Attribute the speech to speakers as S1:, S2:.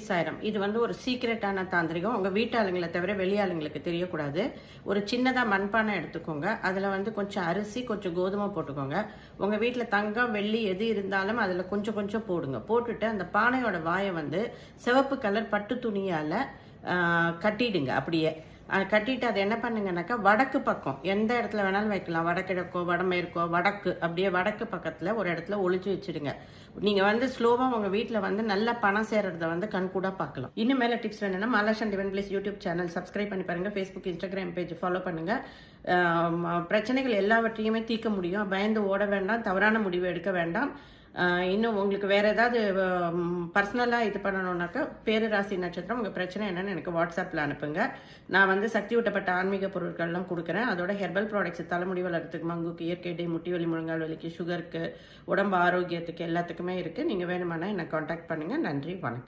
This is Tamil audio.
S1: சாயிரம் இது வந்து ஒரு சீக்ரெட்டான தாந்திரிகம். உங்கள் வீட்டாளுங்களை தவிர வெளியாளுங்களுக்கு தெரியக்கூடாது. ஒரு சின்னதாக மண்பானை எடுத்துக்கோங்க. அதில் வந்து கொஞ்சம் அரிசி கொஞ்சம் கோதுமை போட்டுக்கோங்க. உங்கள் வீட்டில் தங்கம் வெள்ளி எது இருந்தாலும் அதில் கொஞ்சம் கொஞ்சம் போடுங்க. போட்டுட்டு அந்த பானையோட வாயை வந்து சிவப்பு கலர் பட்டு துணியால் கட்டிடுங்க. அப்படியே. கட்டிட்டு அதை என்ன பண்ணுங்கனாக்கா வடக்கு பக்கம் எந்த இடத்துல வேணாலும் வைக்கலாம். வடகிழக்கோ வடமேற்கோ வடக்கு அப்படியே வடக்கு பக்கத்தில் ஒரு இடத்துல ஒழிச்சு வச்சிடுங்க. நீங்கள் வந்து ஸ்லோவாக உங்கள் வீட்டில் வந்து நல்லா பணம் சேர்றத வந்து கண்கூடாக பார்க்கலாம். இன்னும் மேலே டிப்ஸ் வேணும்னா மாலாஷன் டிவன் பிளேஸ் யூடியூப் சேனல் சப்ஸ்கிரைப் பண்ணி பாருங்கள் ஃபேஸ்புக் இன்ஸ்டாகிராம் பேஜ் ஃபாலோ பண்ணுங்கள் பிரச்சனைகள் எல்லாவற்றையுமே தீர்க்க முடியும். பயந்து ஓட வேண்டாம் தவறான முடிவு எடுக்க வேண்டாம். இன்னும் உங்களுக்கு வேறு ஏதாவது பர்சனலாக இது பண்ணணுன்னாக்கா பேரராசி நட்சத்திரம் உங்கள் பிரச்சனை என்னென்னு எனக்கு வாட்ஸ்அப்பில் அனுப்புங்க. நான் வந்து சக்தி ஊட்டப்பட்ட ஆன்மீக பொருட்கள்லாம் கொடுக்குறேன். அதோட ஹெர்பல் ப்ராடக்ட்ஸ் தலைமுடி வளர்கிறதுக்கு மங்குக்கு இயற்கை முட்டி வலி முழங்கால் வலிக்கு சுகருக்கு உடம்பு ஆரோக்கியத்துக்கு எல்லாத்துக்குமே இருக்குது நீங்கள் வேணுமானா என்னை காண்டாக்ட் பண்ணுங்கள் நன்றி வணக்கம்.